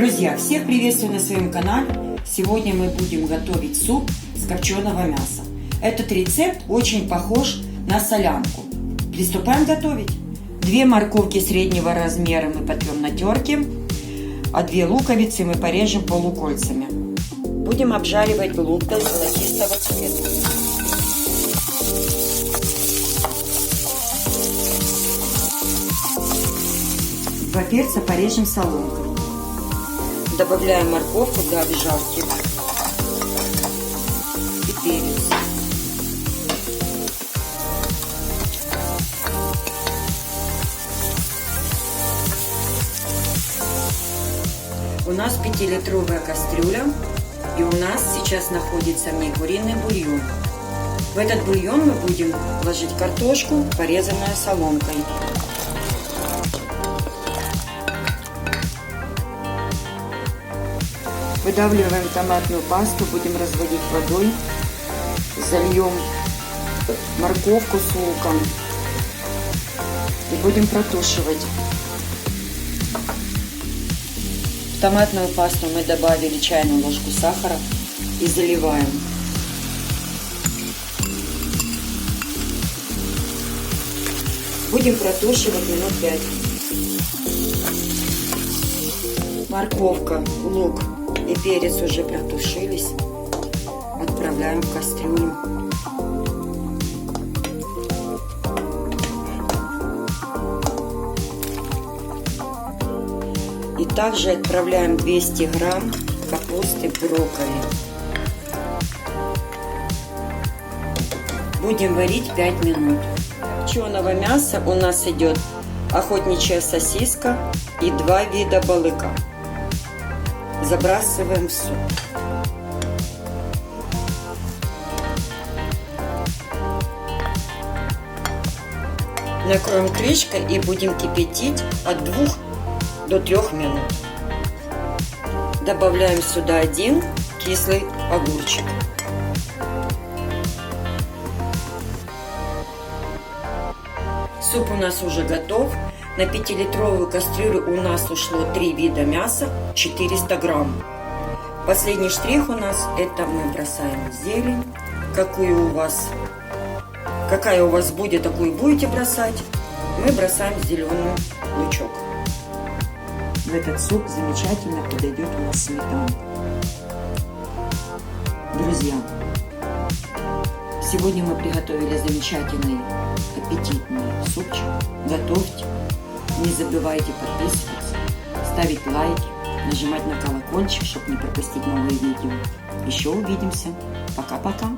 Друзья, всех приветствую на своем канале. Сегодня мы будем готовить суп с копченого мяса. Этот рецепт очень похож на солянку. Приступаем готовить. Две морковки среднего размера мы потрем на терке, а две луковицы мы порежем полукольцами. Будем обжаривать лук до золотистого цвета. Два перца порежем соломкой. Добавляем морковку для обжарки и перец. У нас 5-литровая кастрюля, и у нас сейчас находится в ней куриный бульон. В этот бульон мы будем ложить картошку, порезанную соломкой. Выдавливаем томатную пасту, будем разводить водой, зальем морковку с луком и будем протушивать. В томатную пасту мы добавили чайную ложку сахара и заливаем. Будем протушивать минут 5. Морковка, лук и перец уже протушились. Отправляем в кастрюлю. И также отправляем 200 грамм капусты брокколи. Будем варить 5 минут. Копченого мяса у нас идет охотничья сосиска и два вида балыка. Забрасываем в суп. Накроем крышкой и будем кипятить от 2 до 3 минут. Добавляем сюда один кислый огурчик. Суп у нас уже готов. На 5-литровую кастрюлю у нас ушло 3 вида мяса, 400 грамм. Последний штрих у нас это мы бросаем зелень. Какую у вас, какая у вас будет, такую будете бросать. Мы бросаем зеленый лучок. В этот суп замечательно подойдет у нас сметана. Друзья, сегодня мы приготовили замечательный аппетитный супчик. Готовьте. Не забывайте подписываться, ставить лайки, нажимать на колокольчик, чтобы не пропустить новые видео. Еще увидимся. Пока-пока.